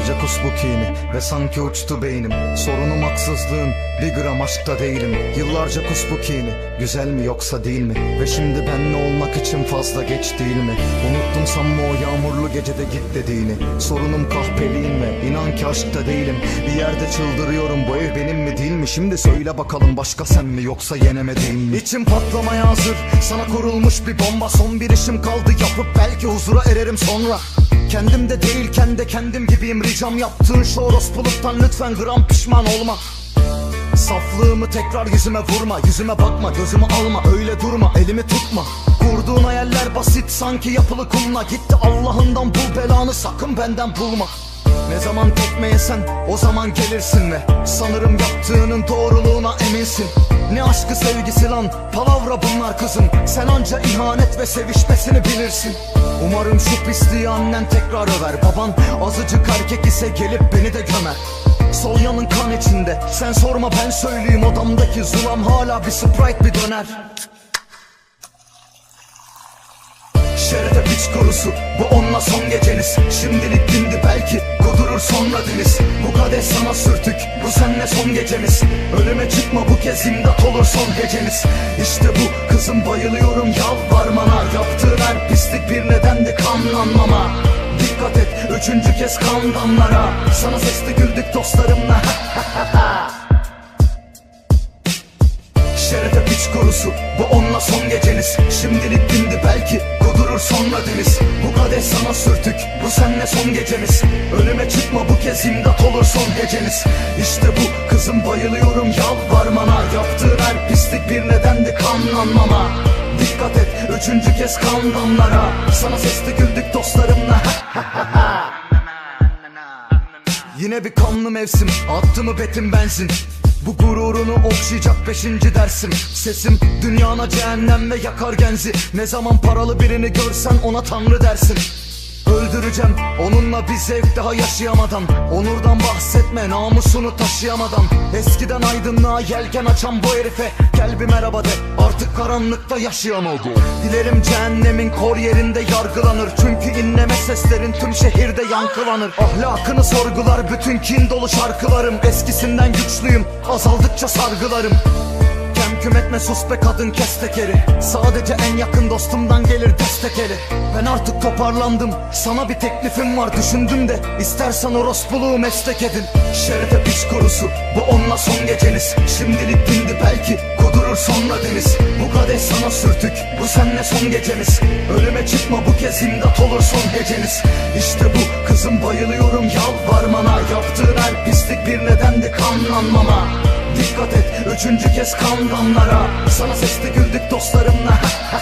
Yıllarca kus bu kini ve sanki uçtu beynim. Sorunum haksızlığın bir gram aşkta değilim. Yıllarca kus bu kini güzel mi yoksa değil mi? Ve şimdi benle olmak için fazla geç değil mi? Unuttum sanma o yağmurlu gecede git dediğini. Sorunum kahpeliğin ve inan ki aşkta değilim. Bir yerde çıldırıyorum bu ev benim mi değil mi? Şimdi söyle bakalım başka sen mi yoksa yenemediğim mi? İçim patlamaya hazır sana kurulmuş bir bomba. Son bir işim kaldı yapıp belki huzura ererim sonra Kendimde değilken de kendim gibiyim. Ricam Yaptığın şu orospuluktan lütfen gram pişman olma. Saflığımı tekrar yüzüme vurma Yüzüme bakma gözümü alma öyle durma Elimi tutma. Kurduğun hayaller basit sanki yapılı kumla. Gitti Allah'ından bul belanı sakın benden bulma ne zaman tekme yesen o zaman gelirsin ve Sanırım yaptığının doğruluğuna eminsin. Ne aşkı sevgisi lan palavra bunlar kızım. Sen anca ihanet ve sevişmesini bilirsin. Umarım şu pisliği annen tekrar över. Baban azıcık erkek ise gelip beni de gömer. Sol yanın kan içinde Sen sorma ben söyleyeyim. Odamdaki zulam hala bir sprite bir döner Şerefe piç kurusu Bu onunla son geceniz. Şimdilik dindi belki. Kudurur sonra deniz Bu kadeh sana sürtük. Bu senle son gecemiz Önüme çıkma bu kez imdat olur son geceniz. İşte bu kızım bayılıyorum yalvarmana. Yaptığın her pislik bir nedendi kanlanmama. Dikkat et üçüncü kez kan damlara Sana sesli güldük dostlarımla kurusu Bu onunla son geceniz. Şimdilik dindi belki Kudurur sonra deniz. Bu kadeh sana sürtük Bu senle son gecemiz Önüme çıkma bu kez imdat olur son geceniz. İşte bu kızım bayılıyorum yalvarmana. Yaptığın her pislik bir nedendi kanlanmama. Dikkat et üçüncü kez kan damlara Sana sesli güldük dostlarımla. Yine bir kanlı mevsim. Attı mı betim benzin bu gururunu okşayacak beşinci dersim. Sesim dünyana cehennem ve yakar genzi. Ne zaman paralı birini görsen ona tanrı dersin Öldüreceğim onunla bir zevk daha yaşayamadan. Onurdan bahsetme namusunu taşıyamadan. Eskiden aydınlığa yelken açan bu herife Gel bir merhaba de. Artık karanlıkta yaşayamadı Dilerim cehennemin kor yerinde yargılanır. Çünkü inleme seslerin tüm şehirde yankılanır. Ahlakını sorgular bütün kin dolu şarkılarım. Eskisinden güçlüyüm azaldıkça sargılarım Kem küm etme sus be kadın kes tekeri. Sadece en yakın dostumdan gelir destek eli Ben artık toparlandım Sana bir teklifim var. Düşündüm de İstersen orospuluğu meslek edin. Şerefe piç kurusu Bu onunla son geceniz. Şimdilik dindi belki Kudurur sonra deniz. Bu kadeh sana sürtük Bu senle son gecemiz. Ölüme çıkma bu kez imdat olur son geceniz. İşte bu kızım bayılıyorum yalvarmana. Yaptığın her pislik bir nedendi kanlanmama Dikkat et. Üçüncü kez kan damlara Sana sesli güldük dostlarımla.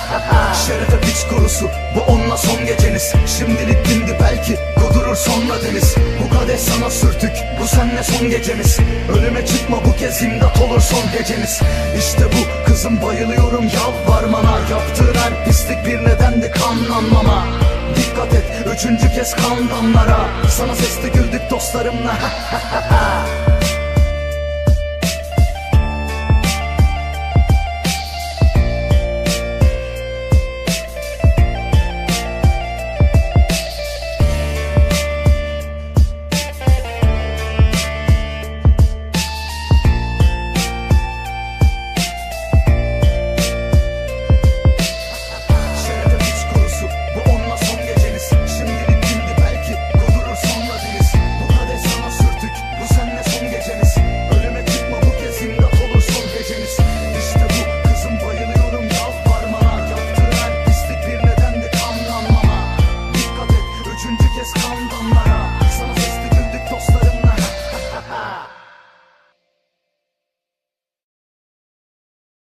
Şerefe piç kurusu. Bu onunla son geceniz. Şimdilik dindi belki. Kudurur sonra deniz. Bu kadeh sana sürtük. Bu senle son gecemiz. Önüme çıkma bu kez imdat olur son geceniz. İşte bu. Kızım bayılıyorum yalvarmana. Yaptığın her pislik bir nedendi kanlanmama. Dikkat et. Üçüncü kez kan damlara Sana sesli güldük dostlarımla